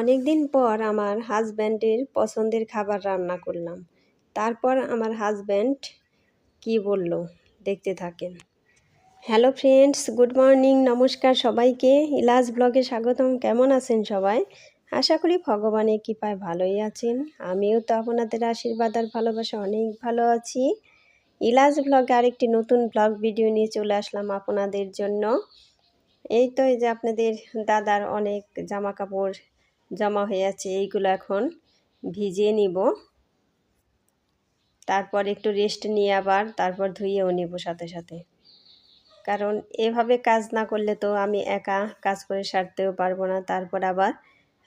অনেক দিন পর আমার হাজব্যান্ডের পছন্দের খাবার রান্না করলাম। তারপর আমার হাজব্যান্ড কি বলল, দেখতে থাকেন। হ্যালো ফ্রেন্ডস, গুড মর্নিং, নমস্কার সবাইকে। ইলাজ ব্লগে স্বাগতম, কেমন আছেন সবাই? আশা করি ভগবানের কৃপায় ভালোই আছেন। আমিও তো আপনাদের আশীর্বাদ আর ভালোবাসা অনেক ভালো আছি। ইলাজ ব্লগে আরেকটি নতুন ব্লগ ভিডিও নিয়ে চলে আসলাম আপনাদের জন্য। এই তো এই যে আপনাদের দাদার অনেক জামা কাপড় জমা হয়ে আছে, এইগুলো এখন ভিজিয়ে নিব। তারপর একটু রেস্ট নিয়ে আবার তারপর ধুয়েও নিব সাথে সাথে। কারণ এভাবে কাজ না করলে তো আমি একা কাজ করে সারতেও পারব না। তারপর আবার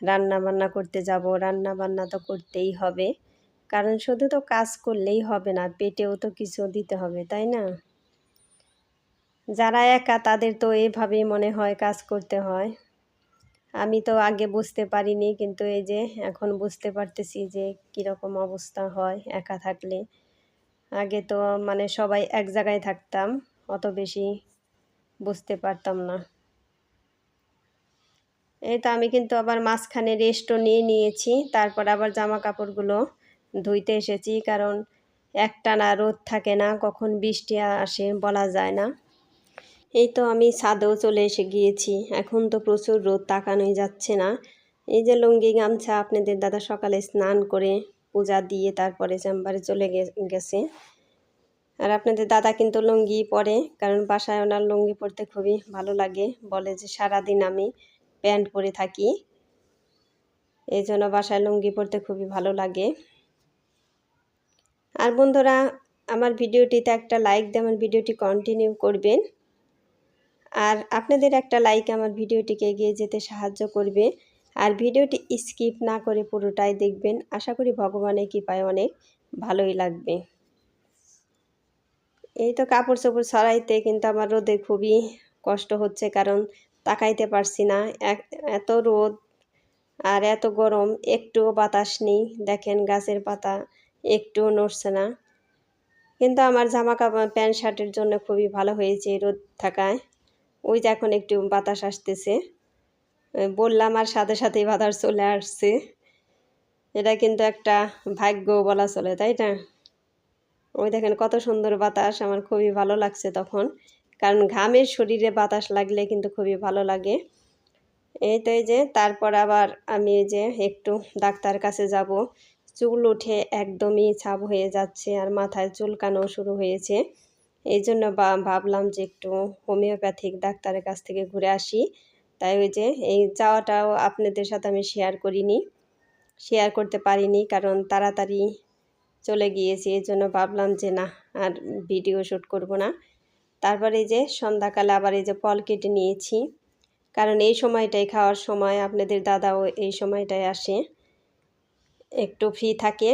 রান্না বান্না করতে যাব রান্না বান্না তো করতেই হবে। কারণ শুধু তো কাজ করলেই হবে না, পেটেও তো কিছু দিতে হবে, তাই না? যারা একা তাদের তো এভাবেই মনে হয় কাজ করতে হয়। আমি তো আগে বুঝতে পারিনি, কিন্তু এই যে এখন বুঝতে পারতেছি যে কীরকম অবস্থা হয় একা থাকলে। আগে তো মানে সবাই এক জায়গায় থাকতাম, অত বেশি বুঝতে পারতাম না। এই তো আমি কিন্তু আবার মাঝখানে রেস্টও নিয়ে নিয়েছি, তারপর আবার জামা কাপড়গুলো ধুইতে এসেছি, কারণ একটানা রোদ থাকে না, কখন বৃষ্টি আসে বলা যায় না। এই তো আমি ছাদেও চলে এসে গিয়েছি। এখন তো প্রচুর রোদ, তাকানোই যাচ্ছে না। এই যে লুঙ্গি, গামছা, আপনাদের দাদা সকালে স্নান করে পূজা দিয়ে তারপরে চেম্বারে চলে গেছে। আর আপনাদের দাদা কিন্তু লুঙ্গি পরে, কারণ বাসায় ওনার লুঙ্গি পরতে খুবই ভালো লাগে। বলে যে, সারাদিন আমি প্যান্ট পরে থাকি। এই জন্য বাসায় লুঙ্গি পরতে খুবই ভালো লাগে। আর বন্ধুরা, আমার ভিডিওটিতে একটা লাইক দিয়ে আমার ভিডিওটি কন্টিনিউ করবেন। আর আপনাদের একটা লাইক আমার ভিডিওটিকে এগিয়ে যেতে সাহায্য করবে। আর ভিডিওটি স্কিপ না করে পুরোটাই দেখবেন। আশা করি ভগবানের কৃপায় অনেক ভালোই লাগবে। এই তো কাপড় চোপড় ছড়াইতে কিন্তু আমার রোদে খুবই কষ্ট হচ্ছে কারণ তাকাইতে পারছি না। এত রোদ আর এত গরম, একটুও বাতাস নেই। দেখেন গাছের পাতা একটুও নড়ছে না। কিন্তু আমার জামা কাপড় প্যান্ট শার্টের জন্য খুবই ভালো হয়েছে রোদ থাকায়। ওই যে এখন একটু বাতাস আসতেছে। বললাম আর সাথে সাথেই বাতাস চলে আসছে। এটা কিন্তু একটা ভাগ্য বলা চলে, তাই না? ওই দেখেন কত সুন্দর বাতাস, আমার খুবই ভালো লাগছে তখন। কারণ ঘামের শরীরে বাতাস লাগলে কিন্তু খুবই ভালো লাগে। এই তো এই যে, তারপর আবার আমি যে একটু ডাক্তার কাছে যাব। চুল উঠে একদমই ছাপ হয়ে যাচ্ছে আর মাথায় চুলকানো শুরু হয়েছে। এই জন্য ভাবলাম যে একটু হোমিওপ্যাথিক ডাক্তারের কাছ থেকে ঘুরে আসি। তাই ওই যে এই যাওয়াটাও আপনাদের সাথে আমি শেয়ার করিনি। শেয়ার করতে পারিনি কারণ তাড়াতাড়ি চলে গিয়েছি, এই জন্য ভাবলাম যে না, আর ভিডিও শ্যুট করব না। তারপরে যে সন্ধ্যাকালে আবার এই যে ফল কেটে নিয়েছি। কারণ এই সময়টাই খাওয়ার সময়, আপনাদের দাদাও এই সময়টায় আসে। একটু ফ্রি থাকে।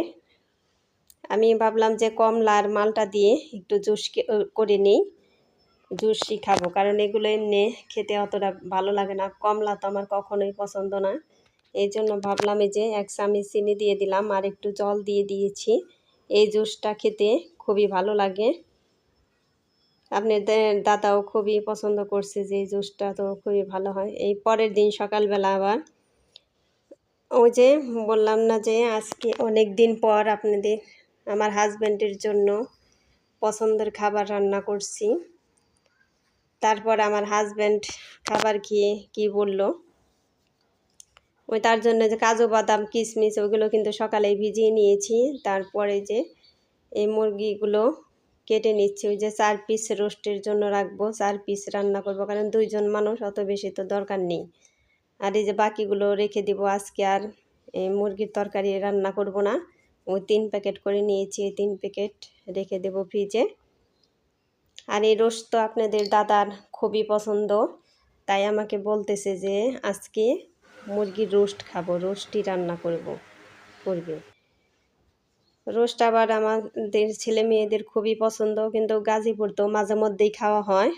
আমি ভাবলাম যে কমলার মালটা দিয়ে একটু জুস করে নিই। জুসই খাব, কারণ এগুলো এমনি খেতে অতটা ভালো লাগে না। কমলা তো আমার কখনোই পছন্দ না। এই জন্য ভাবলাম এই যে এক চামচ চিনি দিয়ে দিলাম আর একটু জল দিয়ে দিয়েছি। এই জুসটা খেতে খুবই ভালো লাগে। আপনাদের দাদাও খুবই পছন্দ করছে যে এই জুসটা, তো খুবই ভালো হয়। এই পরের দিন সকালবেলা আবার ওই যে বললাম না যে আজকে অনেক দিন পর আপনাদের আমার হাজব্যান্ডের জন্য পছন্দের খাবার রান্না করছি। তারপর আমার হাজব্যান্ড খাবার খেয়ে কি বলল? ওই তার জন্য যে কাজু বাদাম, কিশমিশ, ওগুলো কিন্তু সকালে ভিজিয়ে নিয়েছি। তারপরে যে এই মুরগিগুলো কেটে নিচ্ছি, ওই যে চার পিস রোস্টের জন্য রাখব, চার পিস রান্না করব, কারণ দুইজন মানুষ, অত বেশি তো দরকার নেই। আর এই যে বাকিগুলো রেখে দিব, আজকে আর এই মুরগির তরকারি রান্না করব না। ওই তিন প্যাকেট করে নিয়েছি তিন প্যাকেট রেখে দেব ফ্রিজে। আর এই রোস্ট তো আপনাদের দাদার খুবই পছন্দ, তাই আমাকে বলতেছে যে আজকে মুরগির রোস্ট খাব, রোস্টই রান্না করব, করবে। রোস্ট আবার আমাদের ছেলে মেয়েদের খুবই পছন্দ, কিন্তু গাজীপুর তো মাঝে মধ্যেই খাওয়া হয়।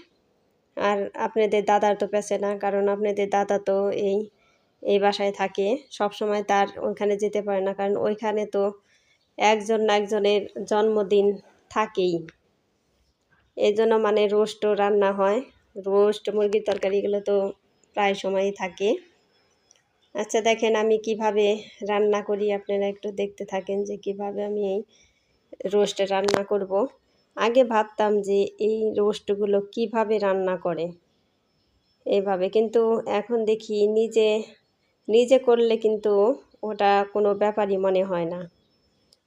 আর আপনাদের দাদার তো পেছে না, কারণ আপনাদের দাদা তো এই এই বাসায় থাকে সব সময় তার ওইখানে যেতে পারে না, কারণ ওইখানে তো একজন না একজনের জন্মদিন থাকেই। এই জন্য মানে রোস্টও রান্না হয়। রোস্ট, মুরগির তরকারিগুলো তো প্রায় সময়ই থাকে। আচ্ছা দেখেন আমি কীভাবে রান্না করি, আপনারা একটু দেখতে থাকেন যে কীভাবে আমি এই রোস্ট রান্না করব। আগে ভাবতাম যে এই রোস্টগুলো কীভাবে রান্না করে, এভাবে। কিন্তু এখন দেখি নিজে নিজে করলে কিন্তু ওটা কোনো ব্যাপারই মনে হয় না।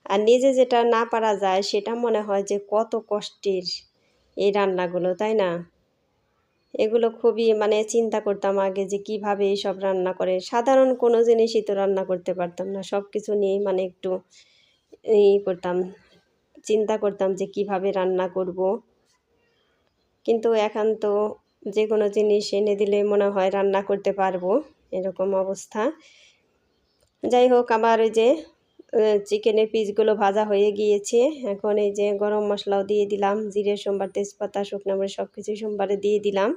আর নিজে যেটা না পারা যায়, সেটা মনে হয় যে কত কষ্টের এই রান্নাগুলো, তাই না? এগুলো খুবই মানে চিন্তা করতাম আগে যে কীভাবে এইসব রান্না করে। সাধারণ কোনো জিনিসই তো রান্না করতে পারতাম না। সব কিছু নিয়েই মানে একটু ই করতাম, চিন্তা করতাম যে কীভাবে রান্না করব। কিন্তু এখন তো যে কোনো জিনিস এনে দিলে মনে হয় রান্না করতে পারব, এরকম অবস্থা। যাই হোক, আমার ওই যে চিকেনের পিসগুলো ভাজা হয়ে গিয়েছে। এখন এই যে গরম মশলাও দিয়ে দিলাম। জিরে, সোমবার, তেজপাতা, শুকনো মরিচ সব কিছু সোমবারে দিয়ে দিলাম।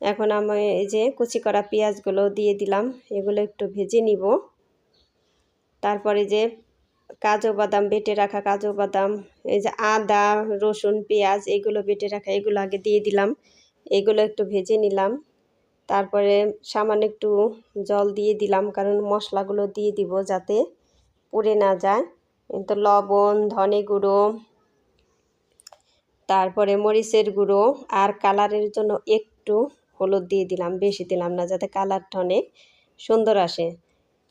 এখন আমি এই যে কুচি করা পেঁয়াজগুলো দিয়ে দিলাম। এগুলো একটু ভেজে নিব। তারপরে যে কাজু বাদাম, বেটে রাখা কাজু বাদাম, এই যে আদা, রসুন, পেঁয়াজ এগুলো বেটে রাখা এগুলো আগে দিয়ে দিলাম। এগুলো একটু ভেজে নিলাম। তারপরে সামান্য একটু জল দিয়ে দিলাম, কারণ মশলাগুলো দিয়ে দিব যাতে। পুড়ে না যায়। তো লবণ, ধনে গুঁড়ো, তারপরে মরিচের গুঁড়ো আর কালারের জন্য একটু হলুদ দিয়ে দিলাম, বেশি দিলাম না যাতে কালারটা অনেক সুন্দর আসে।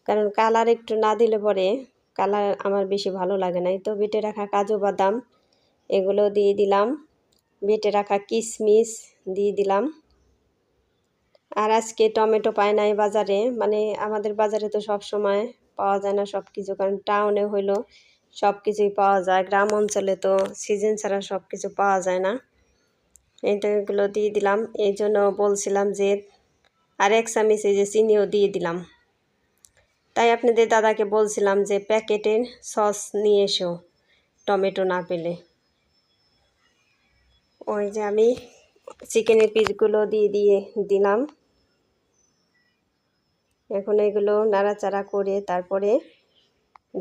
কারণ কালার একটু না দিলে পরে কালার আমার বেশি ভালো লাগে না। তো বেটে রাখা কাজু বাদাম, এগুলো দিয়ে দিলাম। বেটে রাখা কিশমিশ দিয়ে দিলাম। আর আজকে টমেটো পায় নাই বাজারে মানে আমাদের বাজারে তো সব সময় পাওয়া যায় না সব কিছু কারণ টাউনে হইল সব কিছুই পাওয়া যায়, গ্রাম অঞ্চলে তো সিজন ছাড়া সব কিছু পাওয়া যায় না। এইটাগুলো দিয়ে দিলাম। এই জন্য বলছিলাম যে আর এক চামিচ এই যে চিনিও দিয়ে দিলাম। তাই আপনাদের দাদাকে বলছিলাম যে প্যাকেটের সস নিয়ে এসো, টমেটো না পেলে। ওই যে আমি চিকেনের পিসগুলো দিয়ে দিয়ে দিলাম। এখন এগুলো নাড়াচাড়া করে তারপরে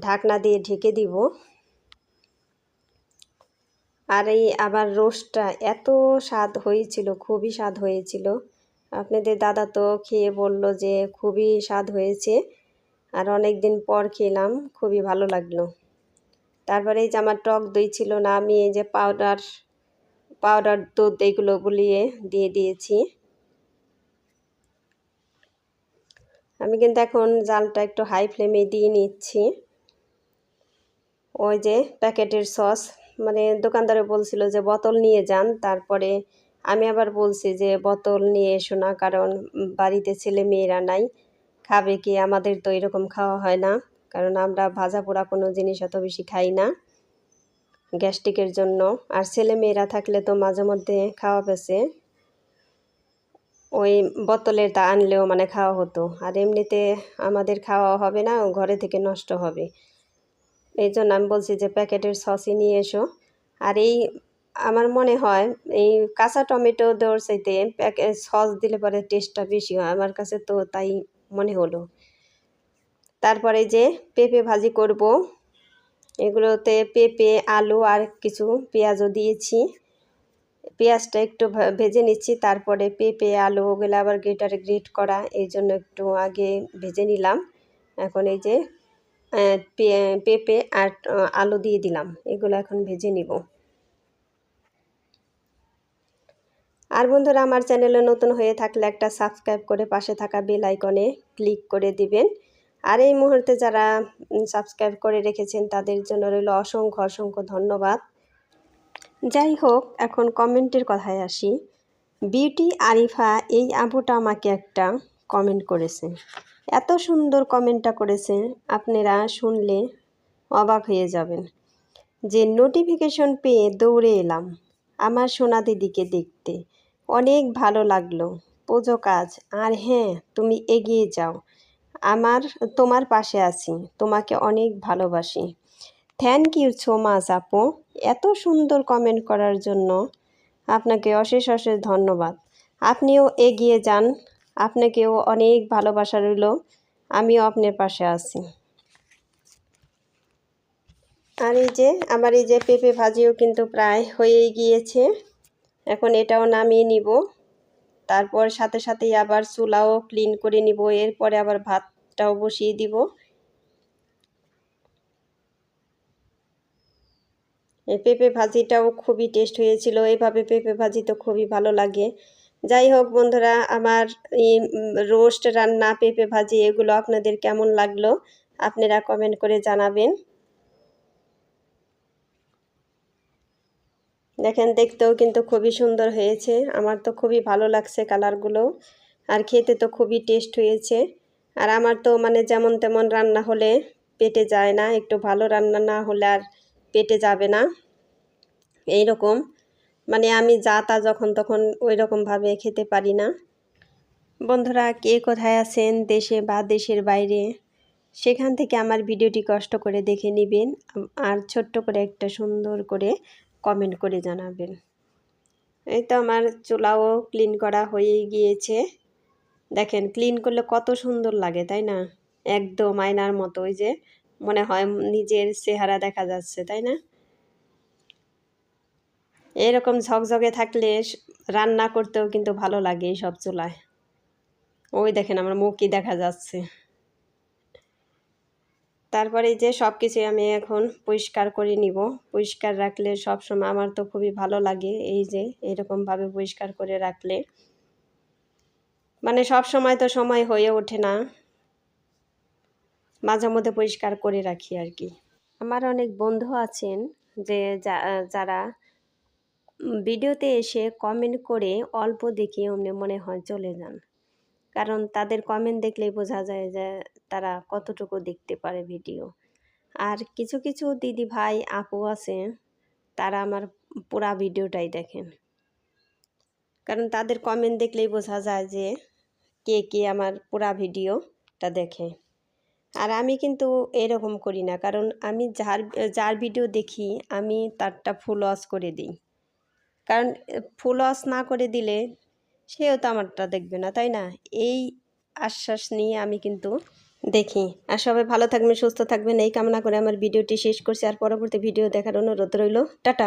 ঢাকনা দিয়ে ঢেকে দিব। আর এই আবার রোস্টটা এত স্বাদ হয়েছিল, খুবই স্বাদ হয়েছিল। আপনাদের দাদা তো খেয়ে বলল যে খুবই স্বাদ হয়েছে। আর অনেক দিন পর খেলাম, খুবই ভালো লাগল। তারপরে এই যে আমার টক দই ছিল না, আমি এই যে পাউডার পাউডার দুধ এইগুলো গুলিয়ে দিয়ে দিয়েছি। আমি কিন্তু এখন জালটা একটু হাই ফ্লেমে দিয়ে নিচ্ছি। ওই যে প্যাকেটের সস মানে দোকানদারে বলছিল যে বোতল নিয়ে যান, তারপরে আমি আবার বলছি যে বোতল নিয়ে এসো না, কারণ বাড়িতে ছেলে মেয়েরা নাই, খাবে কি? আমাদের তো এরকম খাওয়া হয় না, কারণ আমরা ভাজা পোড়া কোনো জিনিস অত বেশি খাই না গ্যাস্ট্রিকের জন্য। আর ছেলে মেয়েরা থাকলে তো মাঝে মধ্যে খাওয়া পেছে ওই বোতলের তা আনলেও মানে খাওয়া হতো। আর এমনিতে আমাদের খাওয়া হবে না, ঘরে থেকে নষ্ট হবে। এই জন্য আমি বলছি যে প্যাকেটের সসই নিয়ে এসো। আর এই আমার মনে হয় এই কাঁচা টমেটো দেওয়ার চাইতে সস দিলে পরে টেস্টটা বেশি হয়। আমার কাছে তো তাই মনে হলো। তারপরে যে পেঁপে ভাজি করব, এগুলোতে পেঁপে, আলু আর কিছু পেঁয়াজও দিয়েছি। পেঁয়াজটা একটু ভেজে নিচ্ছি, তারপরে পেঁপে, আলু ওগুলো আবার গ্রেটারে গ্রেট করা, এই জন্য একটু আগে ভেজে নিলাম। এখন এই যে পেঁপে আর আলু দিয়ে দিলাম, এগুলো এখন ভেজে নিব। আর বন্ধুরা, আমার চ্যানেলে নতুন হয়ে থাকলে একটা সাবস্ক্রাইব করে পাশে থাকা বেল আইকনে ক্লিক করে দিবেন। আর এই মুহূর্তে যারা সাবস্ক্রাইব করে রেখেছেন, তাদের জন্য রইল অসংখ্য অসংখ্য ধন্যবাদ। যাই হোক, এখন কমেন্টের কথায় আসি। বিউটি আরিফা এই আবুটা আমাকে একটা কমেন্ট করেছে। এত সুন্দর কমেন্টটা করেছে, আপনারা শুনলে অবাক হয়ে যাবেন। যে নোটিফিকেশন পেয়ে দৌড়ে এলাম, আমার সোনা দিদিকে দেখতে। অনেক ভালো লাগল। পুজো কাজ, আর হ্যাঁ তুমি এগিয়ে যাও। আমার, তোমার পাশে আছি, তোমাকে অনেক ভালোবাসি। থ্যাংক ইউ সো মাচ আপু। এত সুন্দর কমেন্ট করার জন্য আপনাকে অশেষ অশেষ ধন্যবাদ। আপনিও এগিয়ে যান। আপনাকেও অনেক ভালোবাসা রইল। আমিও আপনার পাশে আছি। আর এই যে, আমার এই যে পেঁপে ভাজিও কিন্তু প্রায় হয়েই গিয়েছে। এখন এটাও নামিয়ে নিব। তারপর সাথে সাথেই আবার চুলাও ক্লিন করে নিব। এরপরে আবার ভাতটাও বসিয়ে দিব। পেঁপে ভাজিটাও খুবই টেস্ট হয়েছিল। এভাবে পেঁপে ভাজি তো খুবই ভালো লাগে। যাই হোক বন্ধুরা, আমার রোস্ট রান্না, পেঁপে ভাজি এগুলো আপনাদের কেমন লাগল আপনারা কমেন্ট করে জানাবেন। দেখেন, দেখতেও কিন্তু খুবই সুন্দর হয়েছে। আমার তো খুবই ভালো লাগছে কালারগুলো। আর খেতে তো খুবই টেস্ট হয়েছে। আর আমার তো মানে যেমন তেমন রান্না হলে পেটে যায় না। একটু ভালো রান্না না হলে আর পেটে যাবে না। এই রকম মানে আমি যা তা যখন তখন ওই রকমভাবে খেতে পারি না। বন্ধুরা, কে কোথায় আছেন দেশে বা দেশের বাইরে? সেখান থেকে আমার ভিডিওটি কষ্ট করে দেখে নেবেন আর ছোট্ট করে একটা সুন্দর করে কমেন্ট করে জানাবেন। এই তো আমার চুলাও ক্লিন করা হয়ে গিয়েছে। দেখেন ক্লিন করলে কত সুন্দর লাগে, তাই না? একদম আয়নার মতো, ওই যে মনে হয় নিজের চেহারা দেখা যাচ্ছে, তাই না? এরকম ঝকঝকে থাকলে রান্না করতেও কিন্তু ভালো লাগে এই সব চুলায়। ওই দেখেন আমার মুখই দেখা যাচ্ছে। তারপরে যে সব কিছু আমি এখন পরিষ্কার করে নিব। পরিষ্কার রাখলে সব সময় আমার তো খুবই ভালো লাগে এই যে এরকমভাবে পরিষ্কার করে রাখলে। মানে সব সময় তো সময় হয়ে ওঠে না। মাঝে মধ্যে পরিষ্কার করে রাখি আর কি। আমার অনেক বন্ধু আছেন যে যারা ভিডিওতে এসে কমেন্ট করে অল্প দেখে অমনি মনে হয় চলে যান। কারণ তাদের কমেন্ট দেখলেই বোঝা যায় যে তারা কতটুকু দেখতে পারে ভিডিও আর কিছু কিছু দিদি ভাই, আপু আছে, তারা আমার পুরা ভিডিওটাই দেখেন। কারণ তাদের কমেন্ট দেখলেই বোঝা যায় যে কে কে আমার পুরা ভিডিওটা দেখে। আর আমি কিন্তু এরকম করি না। কারণ আমি যার যার ভিডিও দেখি, আমি তারটা ফুল ওয়াশ করে দিই। কারণ ফুল ওয়াশ না করে দিলে সেও তো আমারটা দেখবে না, তাই না? এই আশ্বাস নিয়ে আমি কিন্তু দেখি। আর সবাই ভালো থাকবেন, সুস্থ থাকবেন। এই কামনা করে আমার ভিডিওটি শেষ করছি। আর পরবর্তী ভিডিও দেখার অনুরোধ রইল। টাটা!